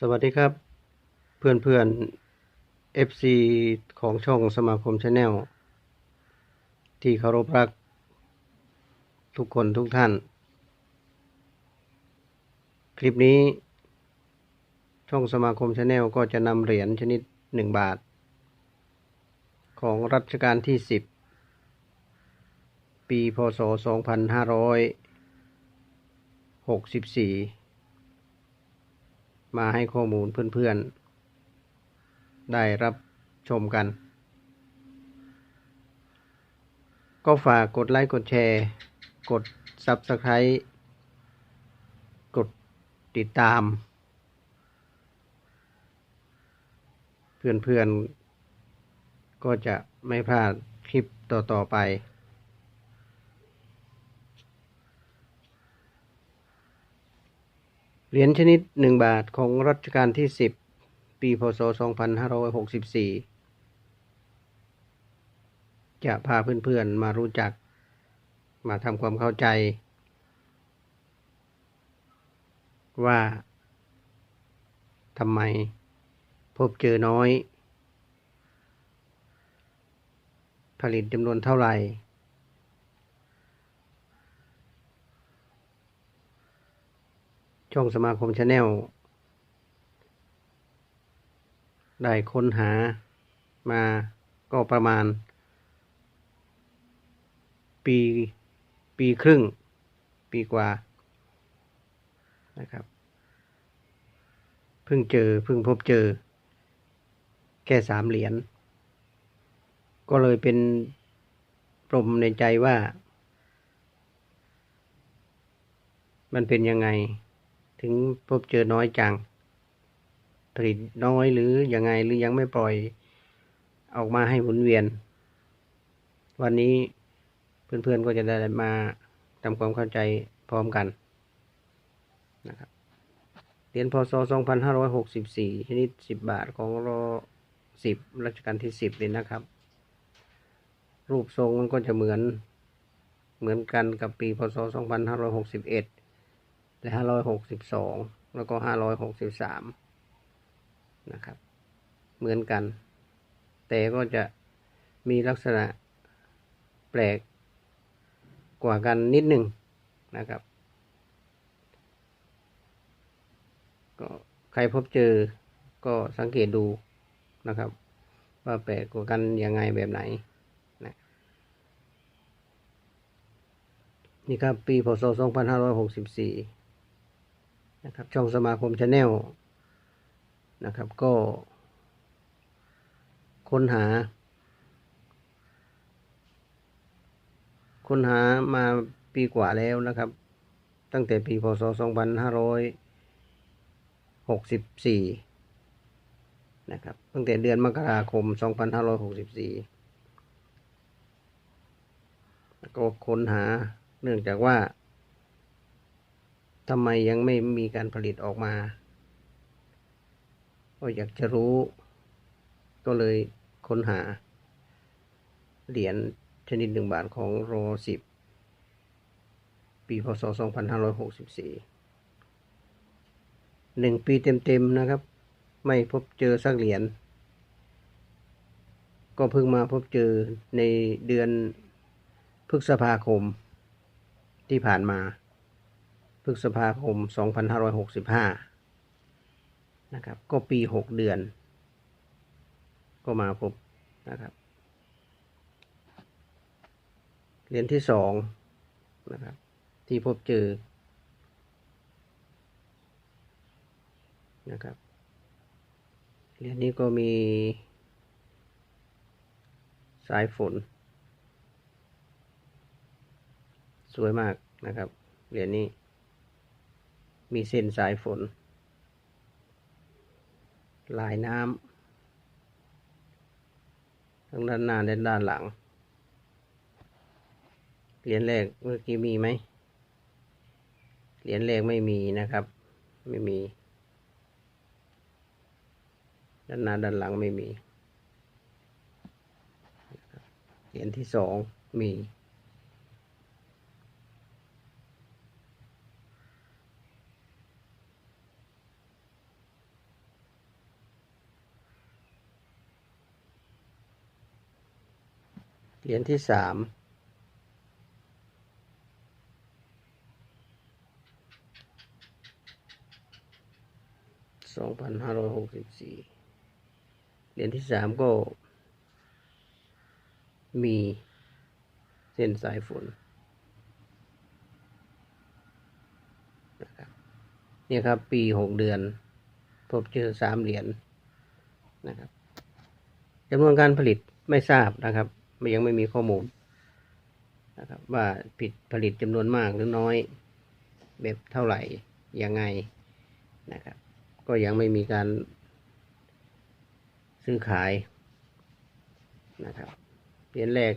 สวัสดีครับ เพื่อนเพื่อนซีของช่องสมาคมชาแนลที่เคารพรัก ทุกคนทุกท่าน คลิปนี้ ช่องสมาคมชาแนลก็จะนำเหรียญชนิดหนึ่งบาท ของรัชกาลที่สิบปีพศ 2564 มาให้ข้อมูลเพื่อนๆ ได้รับชมกัน ก็ฝากกดไลค์ กดแชร์ กด Subscribe กดติดตาม เพื่อนๆ ก็จะไม่พลาดคลิปต่อ ๆ ไป เหรียญชนิดหนึ่งบาทของรัชกาลที่สิบปีพศสองพันห้าร้อยหกสิบสี่จะพาเพื่อนๆมารู้จักมาทำความเข้าใจ ว่าทำไมพบเจอน้อย ผลิตจำนวนเท่าไหร่ ช่องสมาคมชาแนลได้ค้นหามาก็ประมาณ ปีปีครึ่ง ปีกว่า นะครับ เพิ่งเจอเพิ่งพบเจอ แค่สามเหรียญ ก็เลยเป็นปรมในใจว่า มันเป็นยังไง ถึงพบเจอน้อยจัง ผลิตน้อยหรือยังไงหรือยังไม่ปล่อยออกมาให้หมุนเวียน วันนี้เพื่อนๆก็จะได้มาทำความเข้าใจพร้อมกันนะครับเหรียญพศ 2564 ชนิด 10 บาทของรอ10รัชกาลที่ 10เลยนะครับ รูปทรงมันก็จะเหมือนเหมือนกันกับปีพศ 2561 และห้าร้อยหกสิบสองแล้วก็ห้าร้อยหกสิบสามนะครับ เหมือนกัน แต่ก็จะมีลักษณะแปลกกว่ากันนิดหนึ่งนะครับ ก็ใครพบเจอก็สังเกตดูนะครับ ว่าแปลกกว่ากันยังไงแบบไหนนะนี่ครับ ปีพศ 2564 นะครับช่องสมาคมชาแนลนะครับก็ ค้นหา ค้นหามาปีกว่าแล้วนะครับ ตั้งแต่ปีพศ 2564 นะครับ ตั้งแต่เดือนมกราคม 2564แล้วก็ค้นหาเนื่องจากว่า ทำไมยังไม่มีการผลิตออกมา ก็อยากจะรู้ ก็เลยค้นหา เหรียญชนิดหนึ่งบาทของโรสิบปีพศ 2564หนึ่งปีเต็มๆนะครับ ไม่พบเจอสักเหรียญ ก็เพิ่งมาพบเจอในเดือนพฤษภาคมที่ผ่านมา พฤษภาคม 2565 นะครับ ก็ปี 6 เดือน ก็มาพบนะครับ เหรียญที่สองนะครับ ที่พบเจอ นะครับ เหรียญนี้ก็มีสายฝน สวยมากนะครับ เหรียญนี้ มีเส้นสายฝน ลายน้ำทั้งด้านหน้าและด้านหลัง เหรียญแรกเมื่อกี้มีไหม เหรียญแรกไม่มีนะครับ ไม่มี ด้านหน้าด้านหลังไม่มี เหรียญที่สองมี เหรียญที่สามสองพันห้าร้อยหกสิบสี่เหรียญที่สามก็มีเส้นสายฝนนะครับนี่ครับปีหกเดือน พบเจอสามเหรียญนะครับจำนวนการผลิตไม่ทราบนะครับ มันยังไม่มีข้อมูลนะครับว่าผิดผลิตจำนวนมากหรือน้อย แบบเท่าไหร่ยังไงนะครับ ก็ยังไม่มีการซื้อขายนะครับเหรียญแรก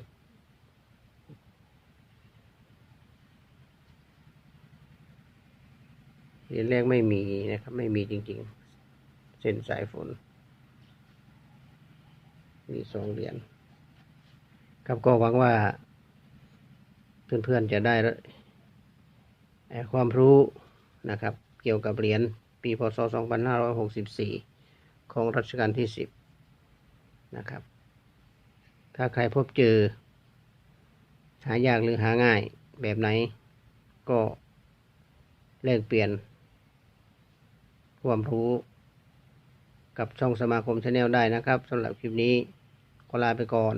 เหรียญแรกไม่มีนะครับ ไม่มีจริง ๆ เส้นสายฝน มีสองเหรียญ ครับก็หวังว่า เพื่อนๆจะได้ความรู้นะครับ เกี่ยวกับเหรียญปีพศ 2564 ของรัชกาลที่ 10 นะครับ ถ้าใครพบเจอ หายากหรือหาง่ายแบบไหน ก็แลกเปลี่ยน ความรู้กับช่องสมาคมชาแนลได้นะครับสำหรับคลิปนี้ขอลาไปก่อน